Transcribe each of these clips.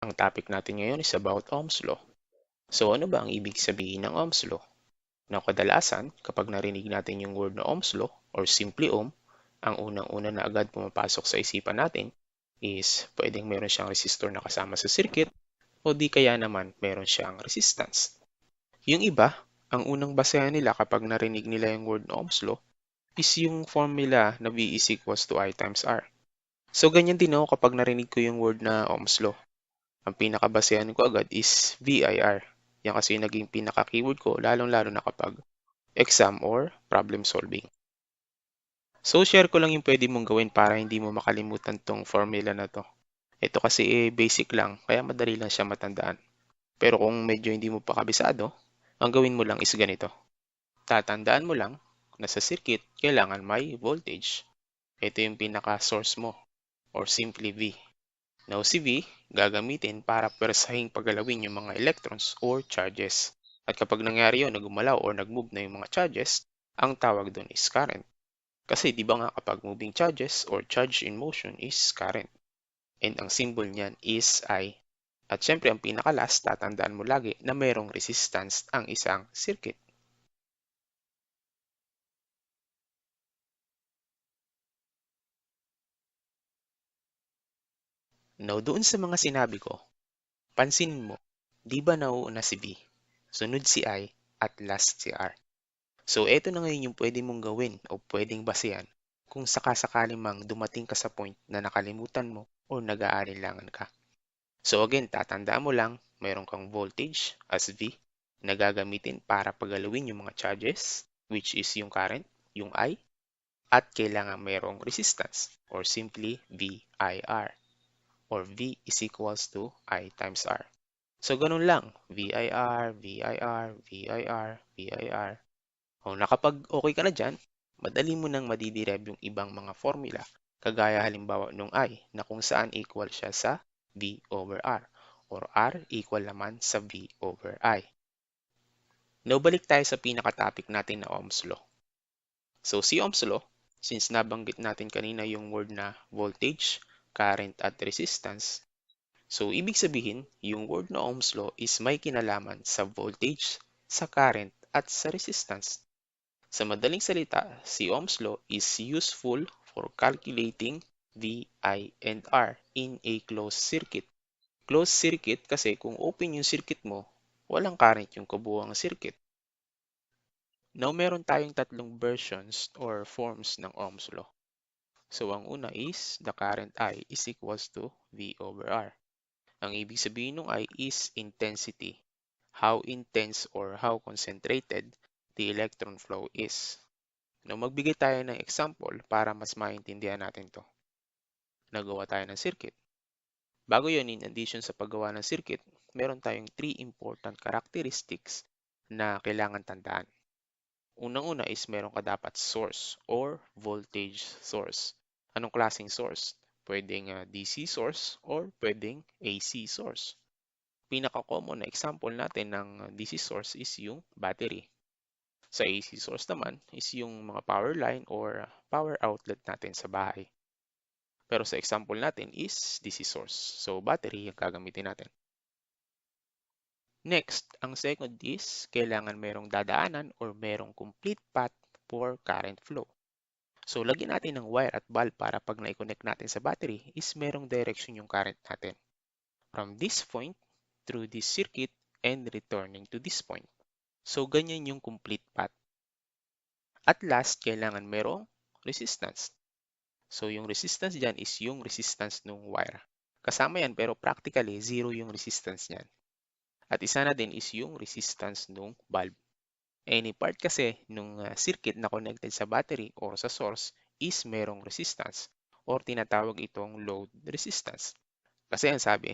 Ang topic natin ngayon is about Ohm's Law. So ano ba ang ibig sabihin ng Ohm's Law? Na kadalasan, kapag narinig natin yung word na Ohm's Law or simply Ohm, ang unang-una na agad pumapasok sa isipan natin is pwedeng meron siyang resistor na kasama sa circuit o di kaya naman meron siyang resistance. Yung iba, ang unang basehan nila kapag narinig nila yung word na Ohm's Law is yung formula na V is equals to I times R. So ganyan din ako kapag narinig ko yung word na Ohm's Law ang pinakabasehan ko agad is VIR. Yan kasi yung naging pinaka-keyword ko, lalong-lalo na kapag exam or problem solving. So, share ko lang yung pwede mong gawin para hindi mo makalimutan tong formula na to. Ito kasi eh, basic lang, kaya madali lang siya matandaan. Pero kung medyo hindi mo pa kabisado, ang gawin mo lang is ganito. Tatandaan mo lang na sa circuit, kailangan may voltage. Ito yung pinaka-source mo, or simply V. Now, si V, gagamitin para pwersahing pagalawin yung mga electrons or charges. At kapag nangyari yun, nagumalaw or nagmove na yung mga charges, ang tawag doon is current. Kasi di ba nga kapag moving charges or charge in motion is current. And ang symbol niyan is I. At syempre, ang pinaka-last, tatandaan mo lagi na mayroong resistance ang isang circuit. Now, doon sa mga sinabi ko, pansinin mo, di ba nauuna si B, sunod si I, at last si R. So, eto na ngayon yung pwede mong gawin o pwedeng basehan kung sakasakali mang dumating ka sa point na nakalimutan mo o nag-aalinlangan ka. So again, tatandaan mo lang, mayroon kang voltage as V na gagamitin para pagalawin yung mga charges, which is yung current, yung I, at kailangan mayroong resistance or simply VIR or V is equals to I times R. So, ganun lang. VIR, VIR, VIR, VIR. O nakapag okay ka na dyan, madali mo nang madiderive yung ibang mga formula. Kagaya halimbawa nung I na kung saan equal siya sa V over R or R equal naman sa V over I. Now, balik tayo sa pinaka-topic natin na Ohm's Law. So, si Ohm's Law, since nabanggit natin kanina yung word na voltage, current at resistance. So, ibig sabihin, yung word na Ohm's Law is may kinalaman sa voltage, sa current, at sa resistance. Sa madaling salita, si Ohm's Law is useful for calculating V, I, and R in a closed circuit. Closed circuit kasi kung open yung circuit mo, walang current yung kabuuang circuit. Now, meron tayong tatlong versions or forms ng Ohm's Law. So, ang una is the current I is equals to V over R. Ang ibig sabihin ng I is intensity. How intense or how concentrated the electron flow is. Now, magbigay tayo ng example para mas maintindihan natin to. Nagawa tayo ng circuit. Bago yun, in addition sa paggawa ng circuit, meron tayong three important characteristics na kailangan tandaan. Unang-una is meron ka dapat source or voltage source. Anong klaseng source? Pwedeng uh, DC source or pwedeng AC source. Pinaka-common na example natin ng DC source is yung battery. Sa AC source naman is yung mga power line or power outlet natin sa bahay. Pero sa example natin is DC source. So battery yung gagamitin natin. Next, ang second is kailangan merong dadaanan or merong complete path for current flow. So, lagyan natin ng wire at bulb para pag na-connect natin sa battery is merong direction yung current natin. From this point through this circuit and returning to this point. So, ganyan yung complete path. At last, kailangan merong resistance. So, yung resistance dyan is yung resistance ng wire. Kasama yan pero practically zero yung resistance niyan. At isa na din is yung resistance ng bulb. Any part kasi nung uh, circuit na connected sa battery or sa source is merong resistance or tinatawag itong load resistance. Kasi ang sabi,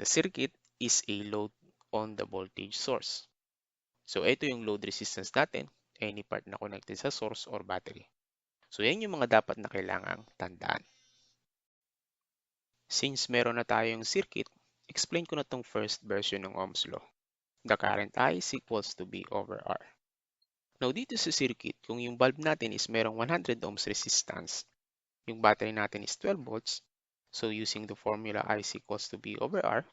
the circuit is a load on the voltage source. So ito yung load resistance natin, any part na connected sa source or battery. So yan yung mga dapat na kailangang tandaan. Since meron na tayong circuit, explain ko na tong first version ng Ohm's law. The current I is equals to B over R. Now, dito sa circuit, kung yung bulb natin is merong 100 ohms resistance, yung battery natin is 12 volts, so using the formula I is equals to B over R,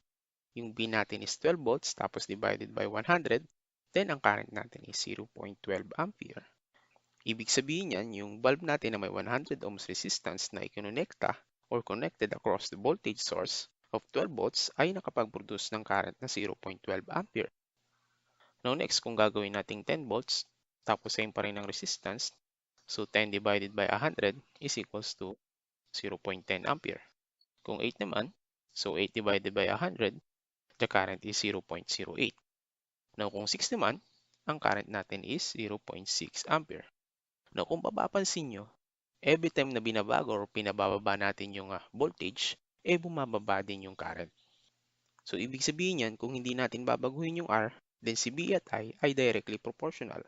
yung V natin is 12 volts tapos divided by 100, then ang current natin is 0.12 ampere. Ibig sabihin yan, yung bulb natin na may 100 ohms resistance na ikinonekta or connected across the voltage source of 12 volts ay nakapag-produce ng current na 0.12 ampere. Now next, kung gagawin nating 10 volts, tapos same pa rin ang resistance, so 10 divided by 100 is equals to 0.10 ampere. Kung 8 naman, so 8 divided by 100, the current is 0.08. Now kung 6 naman, ang current natin is 0.6 ampere. Now kung papapansin nyo, every time na binabago or pinabababa natin yung uh, voltage, eh bumababa din yung current. So ibig sabihin yan, kung hindi natin babaguhin yung R, then si B at I ay directly proportional.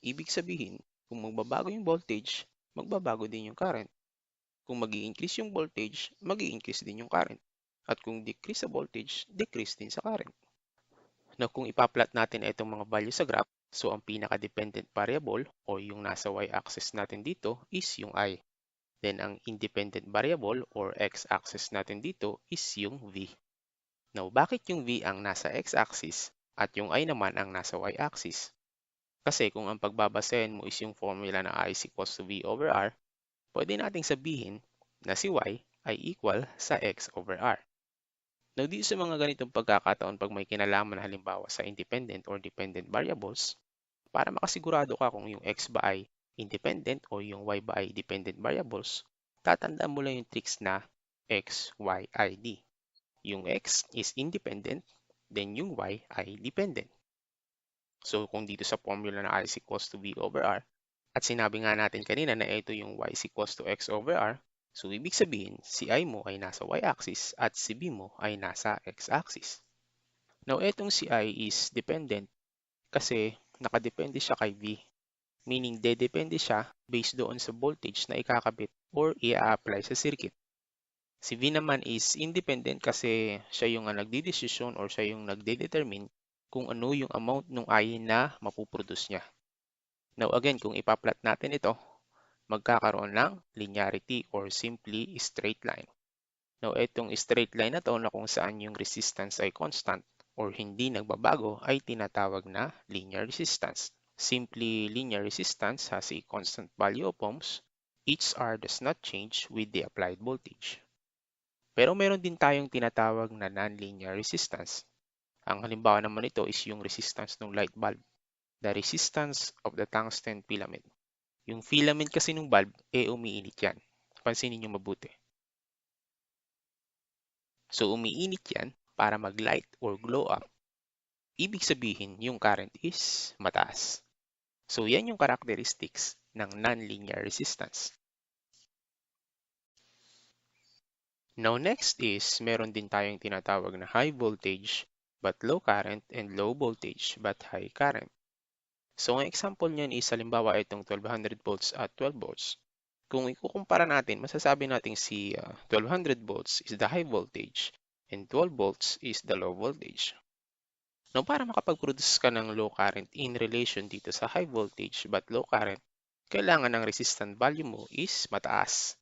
Ibig sabihin, kung magbabago yung voltage, magbabago din yung current. Kung mag increase yung voltage, mag increase din yung current. At kung decrease sa voltage, decrease din sa current. Now, kung ipa-plot natin itong mga value sa graph, so ang pinaka-dependent variable o yung nasa y-axis natin dito is yung i. Then, ang independent variable or x-axis natin dito is yung v. Now, bakit yung v ang nasa x-axis at yung i naman ang nasa y-axis? Kasi kung ang pagbabasehan mo is yung formula na i is equals to v over r, pwede nating sabihin na si y ay equal sa x over r. Now, dito sa mga ganitong pagkakataon pag may kinalaman halimbawa sa independent or dependent variables, para makasigurado ka kung yung x ba ay independent o yung y ba ay dependent variables, tatandaan mo lang yung tricks na x, y, i, d. Yung x is independent, then yung y ay dependent. So, kung dito sa formula na i is equals to v over r, at sinabi nga natin kanina na ito yung y is equals to x over r, so ibig sabihin, si i mo ay nasa y-axis at si b mo ay nasa x-axis. Now, itong si i is dependent kasi nakadepende siya kay v, meaning dedepende siya based doon sa voltage na ikakabit or i-apply sa circuit. Si V naman is independent kasi siya yung nagdidesisyon or siya yung nagdedetermine kung ano yung amount ng I na mapuproduce niya. Now again, kung ipa-plot natin ito, magkakaroon ng linearity or simply straight line. Now itong straight line na to na kung saan yung resistance ay constant or hindi nagbabago ay tinatawag na linear resistance. Simply linear resistance has a constant value of ohms. Each R does not change with the applied voltage. Pero meron din tayong tinatawag na non-linear resistance. Ang halimbawa naman ito is yung resistance ng light bulb the resistance of the tungsten filament. Yung filament kasi ng bulb, eh umiinit yan. Pansinin nyo mabuti. So umiinit yan para mag-light or glow up. Ibig sabihin, yung current is mataas. So yan yung characteristics ng non-linear resistance. Now next is, meron din tayong tinatawag na high voltage but low current and low voltage but high current. So, ang example niyan is halimbawa itong 1200 volts at 12 volts. Kung ikukumpara natin, masasabi natin si uh, 1200 volts is the high voltage and 12 volts is the low voltage. Now, para makapag-produce ka ng low current in relation dito sa high voltage but low current, kailangan ng resistant value mo is mataas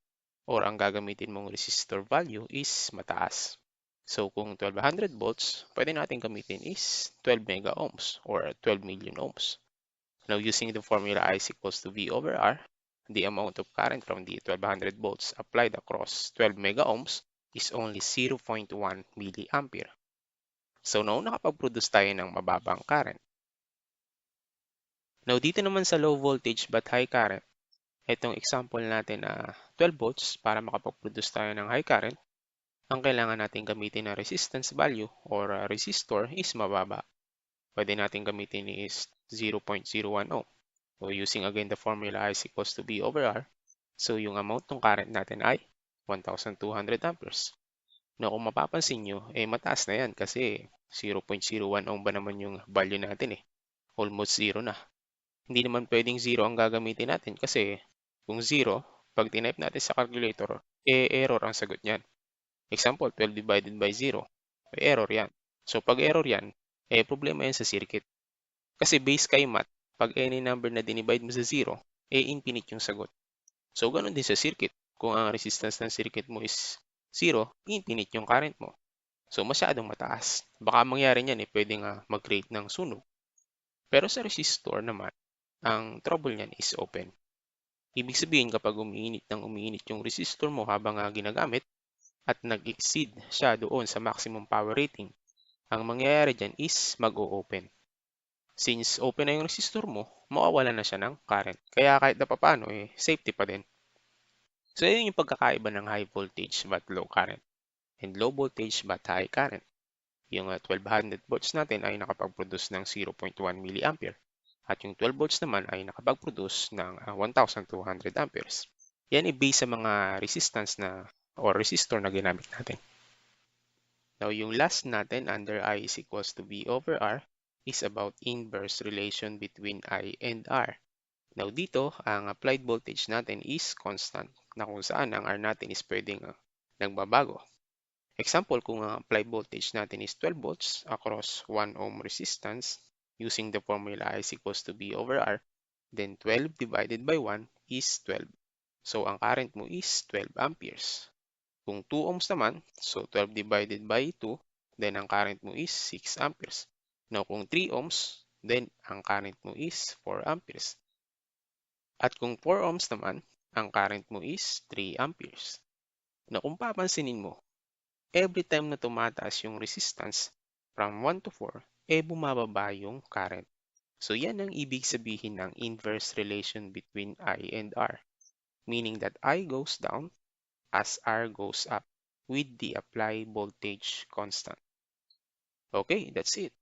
or ang gagamitin mong resistor value is mataas. So, kung 1200 volts, pwede natin gamitin is 12 mega ohms or 12 million ohms. Now, using the formula I equals to V over R, the amount of current from the 1200 volts applied across 12 mega ohms is only 0.1 milliampere. So, now nakapag-produce tayo ng mababang current. Now, dito naman sa low voltage but high current, itong example natin na 12 volts para makapag-produce tayo ng high current, ang kailangan natin gamitin na resistance value or resistor is mababa. Pwede natin gamitin is 0.01 ohm. So using again the formula I is equals to V over R, so yung amount ng current natin ay 1,200 amperes. Na kung mapapansin nyo, eh mataas na yan kasi 0.01 ohm ba naman yung value natin eh. Almost zero na. Hindi naman pwedeng zero ang gagamitin natin kasi kung zero, pag tinype natin sa calculator, eh error ang sagot niyan. Example, 12 divided by 0. Eh, error yan. So pag error yan, eh problema yan sa circuit. Kasi base kay math, pag any number na dinivide mo sa 0, eh infinite yung sagot. So, ganun din sa circuit. Kung ang resistance ng circuit mo is 0, infinite yung current mo. So masyadong mataas. Baka mangyari niyan eh, pwedeng uh, mag-create ng sunog. Pero sa resistor naman, ang trouble niyan is open. Ibig sabihin kapag umiinit ng umiinit yung resistor mo habang uh, ginagamit at nag-exceed siya doon sa maximum power rating, ang mangyayari dyan is mag-o-open. Since open na yung resistor mo, mawawala na siya ng current. Kaya kahit na papano, eh, safety pa din. So, yun yung pagkakaiba ng high voltage but low current and low voltage but high current. Yung uh, 1200 volts natin ay nakapag-produce ng 0.1 mA at yung 12 volts naman ay nakapag-produce ng uh, 1,200 amperes. Yan i-base sa mga resistance na or resistor na ginamit natin. Now, yung last natin under I is equals to V over R is about inverse relation between I and R. Now, dito, ang applied voltage natin is constant na kung saan ang R natin is pwedeng uh, nagbabago. Example, kung ang applied voltage natin is 12 volts across 1 ohm resistance, using the formula is equals to V over R, then 12 divided by 1 is 12. So, ang current mo is 12 amperes. Kung 2 ohms naman, so 12 divided by 2, then ang current mo is 6 amperes. Now, kung 3 ohms, then ang current mo is 4 amperes. At kung 4 ohms naman, ang current mo is 3 amperes. Na kung papansinin mo, every time na tumataas yung resistance from 1 to 4, eh bumababa yung current. So yan ang ibig sabihin ng inverse relation between I and R. Meaning that I goes down as R goes up with the applied voltage constant. Okay, that's it.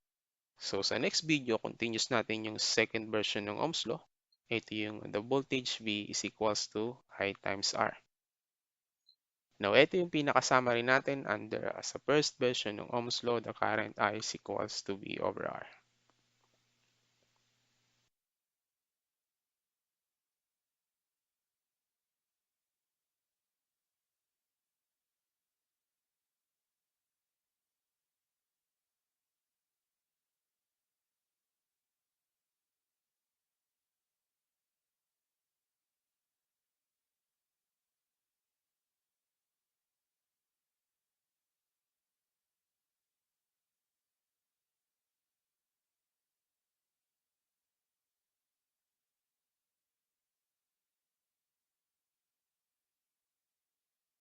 So sa next video, continuous natin yung second version ng Ohm's Law. Ito yung the voltage V is equals to I times R. Now, ito yung pinaka-summary natin under uh, sa first version ng Ohm's Law, the current I is equals to V over R.